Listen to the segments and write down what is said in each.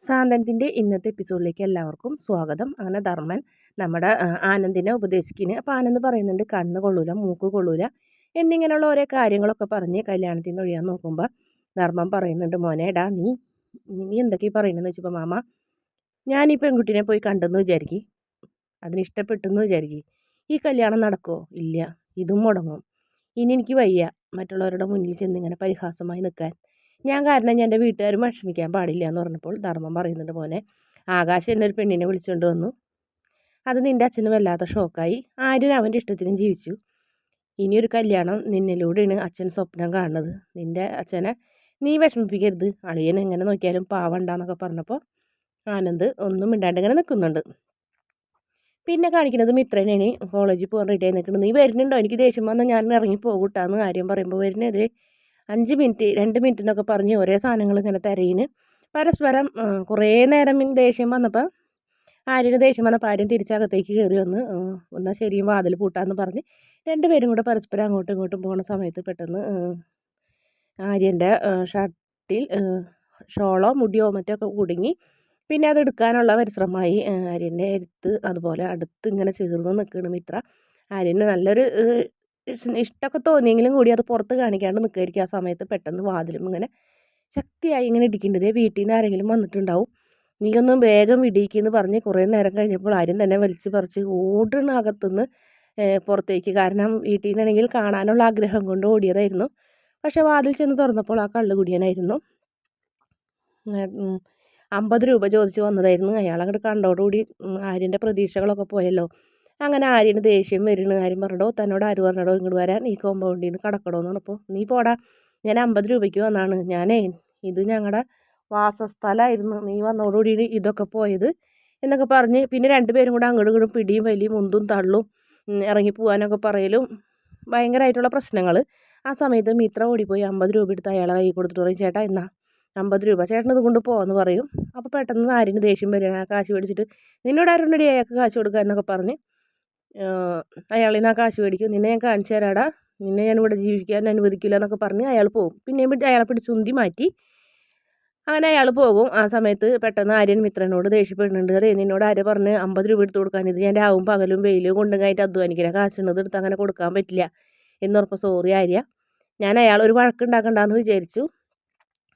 സാന്തനത്തിന്റെ ഇന്നത്തെ എപ്പിസോഡിലേക്ക് എല്ലാവർക്കും സ്വാഗതം. അങ്ങനെ ധർമ്മൻ നമ്മുടെ ആനന്ദിനെ ഉപദേശിക്കുന്നു അപ്പോൾ ആനന്ദ് പറയുന്നുണ്ട് കണ്ണ് കൊള്ളൂല മൂക്ക് കൊള്ളൂല എന്നിങ്ങനെയുള്ള ഓരോ കാര്യങ്ങളൊക്കെ പറഞ്ഞ് കല്യാണത്തിൽ നിന്ന് ഒഴിയാൻ നോക്കുമ്പോൾ ധർമ്മൻ പറയുന്നുണ്ട് മോനേടാ നീ നീ എന്തൊക്കെയാണ് പറയുന്നതെന്ന് വെച്ചപ്പോൾ മാമ ഞാൻ ഈ പെൺകുട്ടീനെ പോയി കണ്ടെന്ന് വിചാരിക്കും. അതിന് ഇഷ്ടപ്പെട്ടെന്ന് വിചാരിക്കും. ഈ കല്യാണം നടക്കുമോ ഇല്ല. ഇതും മുടങ്ങും. ഇനി എനിക്ക് വയ്യ. മറ്റുള്ളവരുടെ മുന്നിൽ ചെന്ന് ഇങ്ങനെ പരിഹാസമായി നിൽക്കാൻ. ഞാൻ കാരണം എന്റെ വീട്ടുകാരും വിഷമിക്കാൻ പാടില്ല എന്ന് പറഞ്ഞപ്പോൾ ധർമ്മം പറയുന്നുണ്ട് മോനെ ആകാശ് എന്നൊരു പെണ്ണിനെ വിളിച്ചുകൊണ്ട് വന്നു. അത് നിന്റെ അച്ഛന് വല്ലാത്ത ഷോക്കായി. ആരും അവന്റെ ഇഷ്ടത്തിനും ജീവിച്ചു. ഇനിയൊരു കല്യാണം നിന്നിലൂടെയാണ് അച്ഛൻ സ്വപ്നം കാണുന്നത്. നിന്റെ അച്ഛനെ നീ വിഷമിപ്പിക്കരുത്. അളിയൻ എങ്ങനെ നോക്കിയാലും പാവണ്ടെന്നൊക്കെ പറഞ്ഞപ്പോൾ ആനന്ദ് ഒന്നും മിണ്ടാണ്ട് ഇങ്ങനെ നിൽക്കുന്നുണ്ട്. പിന്നെ കാണിക്കുന്നത് മിത്രനാണ് കോളേജിൽ പോകാൻ റെഡി ആയി നിൽക്കുന്നത് നീ വരുന്നുണ്ടോ? എനിക്ക് ദേഷ്യം വന്നാൽ ഞാൻ ഇറങ്ങി പോകൂട്ടാന്ന് കാര്യം പറയുമ്പോൾ വരുന്നത് അഞ്ച് മിനിറ്റ് രണ്ട് മിനിറ്റ് എന്നൊക്കെ പറഞ്ഞ് ഒരേ സാധനങ്ങൾ ഇങ്ങനെ തരയിന്. പരസ്പരം കുറേ നേരം ദേഷ്യം വന്നപ്പോൾ ആര്യന് ദേഷ്യം വന്നപ്പോൾ ആര്യൻ തിരിച്ചകത്തേക്ക് കയറി വന്ന് എന്നാൽ ശരിയും വാതിൽ പൂട്ടാന്ന് പറഞ്ഞ് രണ്ടുപേരും കൂടെ പരസ്പരം അങ്ങോട്ടും ഇങ്ങോട്ടും പോകുന്ന സമയത്ത് പെട്ടെന്ന് ആര്യന്റെ ഷർട്ടിൽ ഷോളോ മുടിയോ മറ്റോ ഒക്കെ കുടുങ്ങി. പിന്നെ അത് എടുക്കാനുള്ള പരിശ്രമമായി ആര്യന്റെ അടുത്ത് അതുപോലെ അടുത്ത് ഇങ്ങനെ ചേർന്ന് നിൽക്കണം മിത്ര. ആര്യന് നല്ലൊരു ഇഷ്ടമൊക്കെ തോന്നിയെങ്കിലും കൂടി അത് പുറത്ത് കാണിക്കാണ്ട് നിൽക്കുകയായിരിക്കും ആ സമയത്ത് പെട്ടെന്ന് വാതിലും ഇങ്ങനെ ശക്തിയായി ഇങ്ങനെ ഇടിക്കേണ്ടത് വീട്ടിൽ നിന്ന് ആരെങ്കിലും വന്നിട്ടുണ്ടാവും. നീയൊന്നും വേഗം വിടിയിക്കെന്ന് പറഞ്ഞ് കുറേ നേരം കഴിഞ്ഞപ്പോൾ ആരും തന്നെ വലിച്ച് പറിച്ച് ഓടണ അകത്തുനിന്ന് പുറത്തേക്ക്. കാരണം വീട്ടിൽ നിന്നാണെങ്കിൽ കാണാനുള്ള ആഗ്രഹം കൊണ്ട് ഓടിയതായിരുന്നു. പക്ഷേ വാതിൽ ചെന്ന് തുറന്നപ്പോൾ ആ കള്ളുകുടിയനായിരുന്നു അമ്പത് രൂപ ചോദിച്ച് വന്നതായിരുന്നു. അയാൾ അങ്ങോട്ട് കണ്ടോടുകൂടി ആര്യന്റെ പ്രതീക്ഷകളൊക്കെ പോയല്ലോ. അങ്ങനെ ആര്യന് ദേഷ്യം വരുന്നു. ആര്യം പറഞ്ഞോ തന്നോട് ആര് പറഞ്ഞടോ ഇങ്ങോട്ട് വരാൻ? ഈ കോമ്പൗണ്ടിൽ നിന്ന് കടക്കടോ എന്ന് പറഞ്ഞപ്പോൾ നീ പോടാ. ഞാൻ അമ്പത് രൂപയ്ക്ക് വന്നാണ്. ഞാനേ ഇത് ഞങ്ങളുടെ വാസസ്ഥലമായിരുന്നു നീ വന്നതോടുകൂടി ഇതൊക്കെ പോയത് എന്നൊക്കെ പറഞ്ഞ് പിന്നെ രണ്ടുപേരും കൂടെ അങ്ങോട്ടും ഇങ്ങോട്ടും പിടിയും വലിയും മുന്തും തള്ളും ഇറങ്ങി പോകാനൊക്കെ പറയലും ഭയങ്കരമായിട്ടുള്ള പ്രശ്നങ്ങൾ ആ സമയത്ത് മിത്ര ഓടിപ്പോയി. അമ്പത് രൂപ എടുത്ത് അയാളെ കൈ കൊടുത്തിട്ട് പറയും ചേട്ടാ എന്നാ അമ്പത് രൂപ. ചേട്ടൻ ഇത് കൊണ്ട് പോകാമെന്ന് പറയും. അപ്പോൾ പെട്ടെന്ന് ആര്യന് ദേഷ്യം വരികയാണ്. ആ കാശ് മേടിച്ചിട്ട് നിന്നോട് ആരും ഉണ്ടടി അയാൾക്ക് കാശ് കൊടുക്കുക എന്നൊക്കെ പറഞ്ഞ് അയാളിൽ നിന്ന് കാശ് മേടിക്കും. നിന്നെ ഞാൻ കാണിച്ചു തരാടാ. നിന്നെ ഞാൻ ഇവിടെ ജീവിക്കാൻ അനുവദിക്കില്ല എന്നൊക്കെ പറഞ്ഞ് അയാൾ പോകും പിന്നെയും അയാളെ പിടിച്ച് ഉന്തി മാറ്റി അങ്ങനെ അയാൾ പോകും. ആ സമയത്ത് പെട്ടെന്ന് ആര്യൻ മിത്രനോട് ദേഷ്യപ്പെടുന്നുണ്ട്. അതേ നിന്നോട് ആര്യ പറഞ്ഞ് അമ്പത് രൂപ എടുത്ത് കൊടുക്കാൻ. ഇത് ഞാൻ രാവും പകലും വെയിലും കൊണ്ടും കഴിഞ്ഞിട്ട് അധ്വാനിക്കണം കാശുള്ളത് എടുത്ത് അങ്ങനെ കൊടുക്കാൻ പറ്റില്ല എന്നുറപ്പ്. സോറി ആര്യ. ഞാൻ അയാൾ ഒരു വഴക്കുണ്ടാക്കണ്ടെന്ന് വിചാരിച്ചു.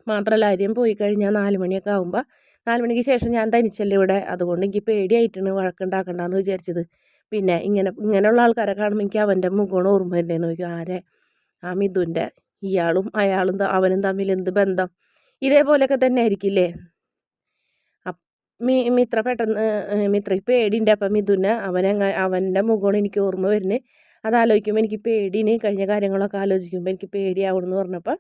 മാത്രമല്ല ആര്യം പോയി കഴിഞ്ഞാൽ നാല് മണിയൊക്കെ ആകുമ്പോൾ നാല് മണിക്ക് ശേഷം ഞാൻ തനിച്ചല്ലേ ഇവിടെ. അതുകൊണ്ട് എനിക്ക് പേടിയായിട്ടാണ് വഴക്കുണ്ടാക്കണ്ടെന്ന് വിചാരിച്ചത്. പിന്നെ ഇങ്ങനെ ഇങ്ങനെയുള്ള ആൾക്കാരെ കാണുമ്പോൾ എനിക്ക് അവന്റെ മുഖമാണ് ഓർമ്മ വരുന്നതെന്ന് ചോദിക്കും ആരെ? ആ മിഥുന്റെ ഇയാളും അയാളും അവനും തമ്മിൽ എന്ത് ബന്ധം? ഇതേപോലെയൊക്കെ തന്നെ ആയിരിക്കില്ലേ മി മിത്ര പെട്ടെന്ന് മിത്രയ്ക്ക് പേടിയുണ്ട്. അപ്പം മിഥുനെ അവനെ അവന്റെ മുഖമാണ് എനിക്ക് ഓർമ്മ വരുന്നത് അത് ആലോചിക്കുമ്പോൾ എനിക്ക് പേടിന് കഴിഞ്ഞ കാര്യങ്ങളൊക്കെ ആലോചിക്കുമ്പോൾ എനിക്ക് പേടിയാവണമെന്ന് പറഞ്ഞപ്പോൾ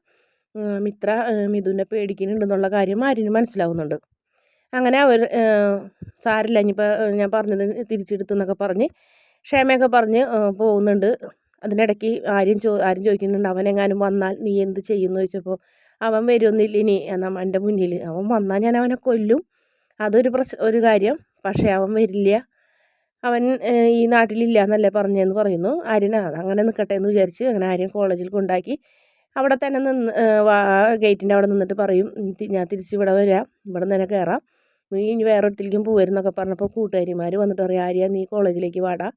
മിത്ര മിഥുനെ പേടിക്കുന്നുണ്ടെന്നുള്ള കാര്യം ആര്യന് മനസ്സിലാവുന്നുണ്ട്. അങ്ങനെ അവർ സാരില്ല ഇനിയിപ്പോൾ ഞാൻ പറഞ്ഞത് തിരിച്ചെടുത്തെന്നൊക്കെ പറഞ്ഞ് ക്ഷമയൊക്കെ പറഞ്ഞ് പോകുന്നുണ്ട്. അതിനിടയ്ക്ക് ആരും ചോ ആരും ചോദിക്കുന്നുണ്ട് അവനെങ്ങാനും വന്നാൽ നീ എന്ത് ചെയ്യുമെന്ന് ചോദിച്ചപ്പോൾ അവൻ വരുമെന്നില്ല ഇനി എന്റെ മുന്നിൽ. അവൻ വന്നാൽ ഞാൻ അവനെ കൊല്ലും. അതൊരു പ്രശ് ഒരു കാര്യം. പക്ഷേ അവൻ വരില്ല. അവൻ ഈ നാട്ടിലില്ല എന്നല്ലേ പറഞ്ഞതെന്ന് പറയുന്നു. ആര്യൻ അങ്ങനെ നിൽക്കട്ടെ എന്ന് വിചാരിച്ച് അങ്ങനെ ആര്യൻ കോളേജിൽ കൊണ്ടാക്കി അവിടെ തന്നെ നിന്ന് ഗേറ്റിന്റെ അവിടെ നിന്നിട്ട് പറയും ഞാൻ തിരിച്ച് ഇവിടെ വരാം. ഇവിടെ നിന്ന് തന്നെ കയറാം. നീ ഇനി വേറെ ഒരിടത്തേക്കും പോരുന്നൊക്കെ പറഞ്ഞപ്പോൾ കൂട്ടുകാരിമാർ വന്നിട്ട് പറയും ആര്യ നീ കോളേജിലേക്ക് വാടാ.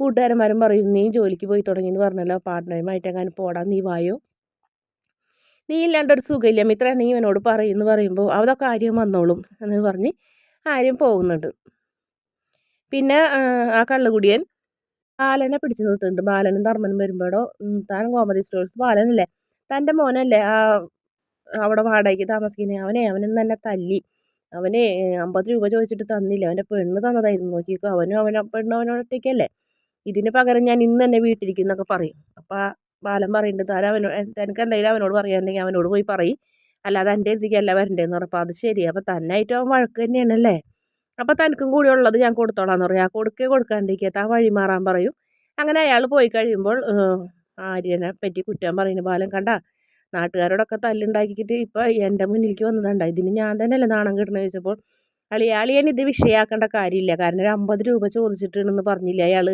കൂട്ടുകാരന്മാരും പറയും നീ ജോലിക്ക് പോയി തുടങ്ങിയെന്ന് പറഞ്ഞല്ലോ പാർട്ട്ണറുമായിട്ട് അങ്ങനെ പോടാ നീ വായോ? നീ ഇല്ലാണ്ടൊരു സുഖമില്ല മിത്ര നീ ഇവനോട് പറയുമെന്ന് പറയുമ്പോൾ അതൊക്കെ ആര്യം വന്നോളും എന്ന് പറഞ്ഞ് ആര്യം പോകുന്നുണ്ട്. പിന്നെ ആ കള്ളുകുടിയൻ ബാലനെ പിടിച്ചു നിർത്തുന്നുണ്ട്. ബാലനും ധർമ്മനും വരുമ്പോഴോ താൻ കോമഡി സ്റ്റോഴ്സ് ബാലനല്ലേ? തന്റെ മോനല്ലേ ആ അവിടെ വാടകയ്ക്ക് താമസിക്കുന്നത് അവനെ അവനും തന്നെ തല്ലി. അവന് അമ്പത് രൂപ ചോദിച്ചിട്ട് തന്നില്ല. അവന്റെ പെണ്ണ് തന്നതായിരുന്നു. നോക്കിക്കോ അവനും അവൻ പെണ്ണും അവനൊറ്റയ്ക്കല്ലേ ഇതിന് പകരം ഞാൻ ഇന്ന് തന്നെ വീട്ടിലിരിക്കും എന്നൊക്കെ പറയും. അപ്പോൾ ബാലൻ പറയുന്നുണ്ട് താൻ അവനോട് തനിക്ക് എന്തെങ്കിലും അവനോട് പറയാനുണ്ടെങ്കിൽ അവനോട് പോയി പറയും. അല്ലാതെ എന്റെ അടുത്തേക്കല്ല വരണ്ടേന്ന് പറഞ്ഞപ്പോൾ അത് ശരി. അപ്പോൾ തന്നായിട്ട് അവൻ വഴക്ക് തന്നെയാണല്ലേ? അപ്പോൾ തനിക്കും കൂടി ഉള്ളത് ഞാൻ കൊടുത്തോളാന്ന് പറയും. ആ കൊടുക്കേ കൊടുക്കാണ്ടിരിക്കാത്ത ആ വഴി മാറാൻ പറയും. അങ്ങനെ അയാൾ പോയി കഴിയുമ്പോൾ ആര്യനെ പറ്റി കുറ്റം പറയുന്നു. ബാലൻ കണ്ട നാട്ടുകാരോടൊക്കെ തല്ലുണ്ടാക്കിയിട്ട് ഇപ്പോൾ എന്റെ മുന്നിലേക്ക് വന്നതുണ്ട്. ഇതിന് ഞാൻ തന്നെയല്ലേ നാണം കിട്ടണമെന്ന് ചോദിച്ചപ്പോൾ അളി അളിയൻ ഇത് വിഷയമാക്കേണ്ട കാര്യമില്ല. കാരണം ഒരു അമ്പത് രൂപ ചോദിച്ചിട്ടുണ്ടെന്ന് പറഞ്ഞില്ല അയാൾ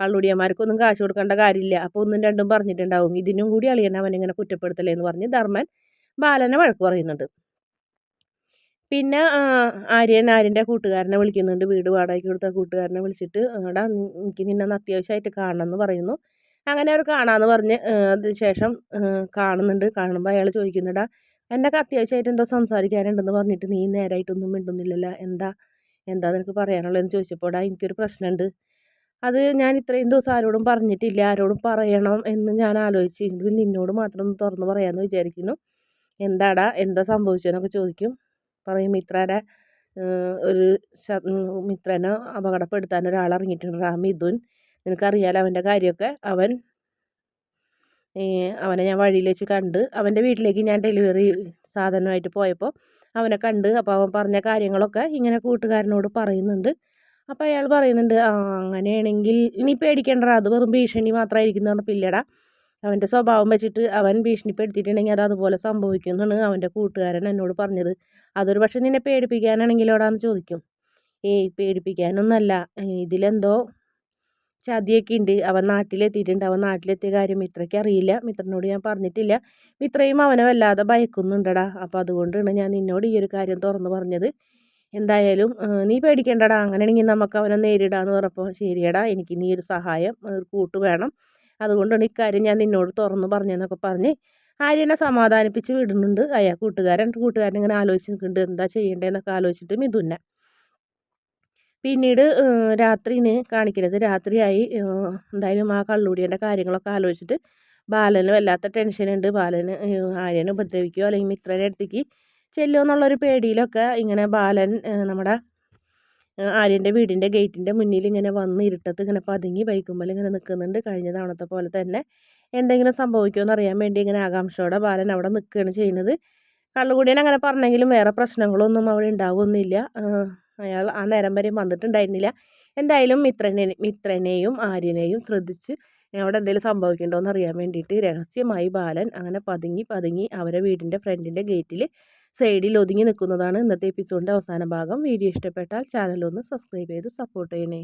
കള്ളുടിയന്മാർക്കൊന്നും കാശ് കൊടുക്കേണ്ട കാര്യമില്ല. അപ്പോൾ ഒന്നും രണ്ടും പറഞ്ഞിട്ടുണ്ടാവും. ഇതിനും കൂടി അളിയൻ അവനിങ്ങനെ കുറ്റപ്പെടുത്തലേ എന്ന് പറഞ്ഞ് ധർമ്മൻ ബാലനെ വഴക്ക് പറയുന്നുണ്ട്. പിന്നെ ആര്യൻ ആര്യന്റെ കൂട്ടുകാരനെ വിളിക്കുന്നുണ്ട്. വീട് വാടകയ്ക്ക് കൊടുത്ത കൂട്ടുകാരനെ വിളിച്ചിട്ട് എടാ എനിക്ക് നിന്നെ അത്യാവശ്യമായിട്ട് കാണണം എന്ന് പറയുന്നു. അങ്ങനെ അവർ കാണാമെന്ന് പറഞ്ഞ് അതിന് ശേഷം കാണുന്നുണ്ട്. കാണുമ്പോൾ അയാൾ ചോദിക്കുന്നുണ്ടാ എന്നൊക്കെ അത്യാവശ്യമായിട്ട് എന്തോ സംസാരിക്കാനുണ്ടെന്ന് പറഞ്ഞിട്ട് നീ നേരായിട്ടൊന്നും മിണ്ടുന്നില്ലല്ലോ. എന്താ എന്താ നിനക്ക് പറയാനുള്ളതെന്ന് ചോദിച്ചപ്പോൾ എടാ എനിക്കൊരു പ്രശ്നമുണ്ട് അത് ഞാൻ ഇത്രയും ദിവസം ആരോടും പറഞ്ഞിട്ടില്ല. ആരോടും പറയണം എന്ന് ഞാൻ ആലോചിച്ച് ഇത് നിന്നോട് മാത്രം ഒന്ന് തുറന്ന് പറയാമെന്ന് വിചാരിക്കുന്നു. എന്താടാ എന്താ സംഭവിച്ചതെന്നൊക്കെ ചോദിക്കും. പറയും മിത്രയുടെ ഒരു മിത്രനെ അപകടപ്പെടുത്താൻ ഒരാൾ ഇറങ്ങിയിട്ടുണ്ട്. ആ മിഥുൻ. നിനക്കറിയാലോ അവന്റെ കാര്യമൊക്കെ. അവൻ അവനെ ഞാൻ വഴിയിൽ വെച്ച് കണ്ട് അവന്റെ വീട്ടിലേക്ക് ഞാൻ ഡെലിവറി സാധനമായിട്ട് പോയപ്പോൾ അവനെ കണ്ട് അപ്പോൾ അവൻ പറഞ്ഞ കാര്യങ്ങളൊക്കെ ഇങ്ങനെ കൂട്ടുകാരനോട് പറയുന്നുണ്ട്. അപ്പോൾ അയാൾ പറയുന്നുണ്ട് ആ അങ്ങനെയാണെങ്കിൽ നീ പേടിക്കേണ്ട അത് വെറും ഭീഷണി മാത്രമായിരിക്കും എന്ന് പറഞ്ഞപ്പോൾ ഇല്ലടാ അവന്റെ സ്വഭാവം വെച്ചിട്ട് അവൻ ഭീഷണിപ്പെടുത്തിയിട്ടുണ്ടെങ്കിൽ അത് അതുപോലെ സംഭവിക്കുമെന്നാണ് അവന്റെ കൂട്ടുകാരൻ എന്നോട് പറഞ്ഞത്. അതൊരു പക്ഷേ നിന്നെ പേടിപ്പിക്കാനാണെങ്കിലോടാന്ന് ചോദിക്കും. ഏയ് പേടിപ്പിക്കാനൊന്നല്ല ഇതിലെന്തോ ചതിയൊക്കെ ഉണ്ട് അവൻ നാട്ടിലെത്തിയിട്ടുണ്ട്. അവൻ നാട്ടിലെത്തിയ കാര്യം മിത്രയ്ക്ക് അറിയില്ല. മിത്രനോട് ഞാൻ പറഞ്ഞിട്ടില്ല. മിത്രയും അവനെ വല്ലാതെ ഭയക്കുന്നുണ്ടടാ. അപ്പോൾ അതുകൊണ്ടാണ് ഞാൻ നിന്നോട് ഈ ഒരു കാര്യം തുറന്നു പറഞ്ഞത്. എന്തായാലും നീ പേടിക്കേണ്ടടാ. അങ്ങനെയാണെങ്കിൽ നമുക്ക് അവനെ നേരിടാന്ന് പറഞ്ഞപ്പോൾ ശരിയടാ എനിക്ക് നീ ഒരു സഹായം ഒരു കൂട്ട് വേണം. അതുകൊണ്ടാണ് ഇക്കാര്യം ഞാൻ നിന്നോട് തുറന്നു പറഞ്ഞതെന്നൊക്കെ പറഞ്ഞ് ആര്യനെ സമാധാനിപ്പിച്ച് വിടുന്നുണ്ട്. അയാൾ കൂട്ടുകാരൻ. കൂട്ടുകാരൻ ഇങ്ങനെ ആലോചിച്ച് നിൽക്കുന്നുണ്ട്. എന്താ ചെയ്യേണ്ടതെന്നൊക്കെ ആലോചിച്ചിട്ട് മിഥുനെ. പിന്നീട് രാത്രിന് കാണിക്കരുത് രാത്രിയായി എന്തായാലും ആ കള്ളുടിയന്റെ കാര്യങ്ങളൊക്കെ ആലോചിച്ചിട്ട് ബാലന് വല്ലാത്ത ടെൻഷനുണ്ട് ബാലന് ആര്യനെ ഉപദ്രവിക്കുകയോ അല്ലെങ്കിൽ മിത്രയുടെ അടുത്തേക്ക് ചെല്ലുമോ എന്നുള്ളൊരു പേടിയിലൊക്കെ ഇങ്ങനെ ബാലൻ നമ്മുടെ ആര്യന്റെ വീടിന്റെ ഗേറ്റിന്റെ മുന്നിൽ ഇങ്ങനെ വന്ന് ഇരുട്ടത്ത് ഇങ്ങനെ പതുങ്ങി ബൈക്കുമ്പോൾ ഇങ്ങനെ നിൽക്കുന്നുണ്ട്. കഴിഞ്ഞ തവണത്തെ പോലെ തന്നെ എന്തെങ്കിലും സംഭവിക്കുമോ എന്നറിയാൻ വേണ്ടി ഇങ്ങനെ ആകാംക്ഷയോടെ ബാലൻ അവിടെ നിൽക്കുകയാണ് ചെയ്യുന്നത്. കള്ളുകുടിയൻ അങ്ങനെ പറഞ്ഞെങ്കിലും വേറെ പ്രശ്നങ്ങളൊന്നും അവിടെ ഉണ്ടാവുമൊന്നുമില്ല ആഹ് അയാൾ ആ നേരം വരെയും വന്നിട്ടുണ്ടായിരുന്നില്ല. എന്തായാലും മിത്രനെ മിത്രനെയും ആര്യനെയും ശ്രദ്ധിച്ച് അവിടെ എന്തെങ്കിലും സംഭവിക്കുന്നുണ്ടോ എന്ന് അറിയാൻ വേണ്ടിയിട്ട് രഹസ്യമായി ബാലൻ അങ്ങനെ പതുങ്ങി പതുങ്ങി അവരെ വീടിന്റെ ഫ്രണ്ടിന്റെ ഗേറ്റിൽ സൈഡിൽ ഒതുങ്ങി നിൽക്കുന്നതാണ് ഇന്നത്തെ എപ്പിസോഡിന്റെ അവസാന ഭാഗം. വീഡിയോ ഇഷ്ടപ്പെട്ടാൽ ചാനൽ ഒന്ന് സബ്സ്ക്രൈബ് ചെയ്ത് സപ്പോർട്ട് ചെയ്യണേ.